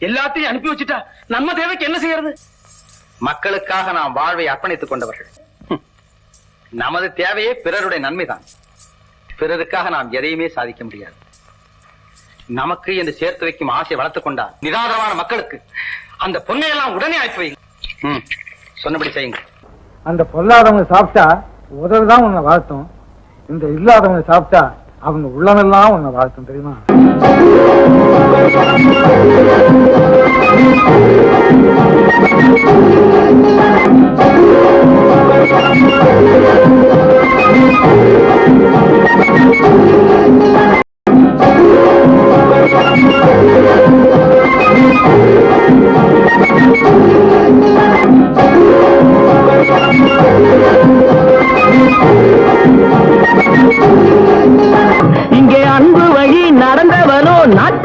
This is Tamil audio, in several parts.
எல்லாத்தையும் அனுப்பி வச்சிட்டா நம்ம தேவைக்கு என்ன செய்யறது? மக்களுக்காக நாம் வாழ்வை அர்ப்பணித்துக் கொண்டவர்கள். நமது தேவையே பிறருடைய நன்மைதான். பிறருக்காக நாம் எதையுமே சாதிக்க முடியாது. நமக்கு என்று சேர்த்து வைக்கும் ஆசை வளர்த்துக் கொண்டால் நிராதரமான மக்களுக்கு அந்த பொண்ணையெல்லாம் உடனே அனுப்பி வைங்க சொன்னபடி செய்யுங்க அந்த பொல்லாதவங்க சாப்பிட்டா உதவிதான் உன்னை வாழ்த்தும். இந்த இல்லாதவங்க சாப்பிட்டா அவங்க உள்ளமெல்லாம் உன்னை வாழ்த்தும் தெரியுமா?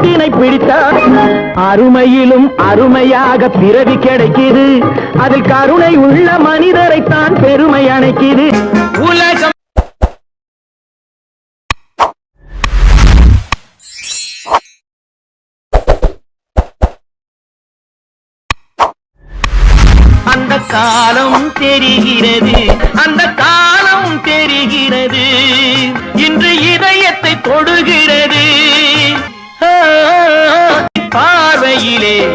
நடந்தவனோ பிடித்தார். அருமையிலும் அருமையாக பிறவி கிடைக்குது. அதில் கருணை உள்ள மனிதரைத்தான் பெருமை அணைக்குது. உலகம் அந்த காலம் தெரிகிறது. அந்த காலம் தெரிகிறது. இன்று இதயத்தை தொடுகிறது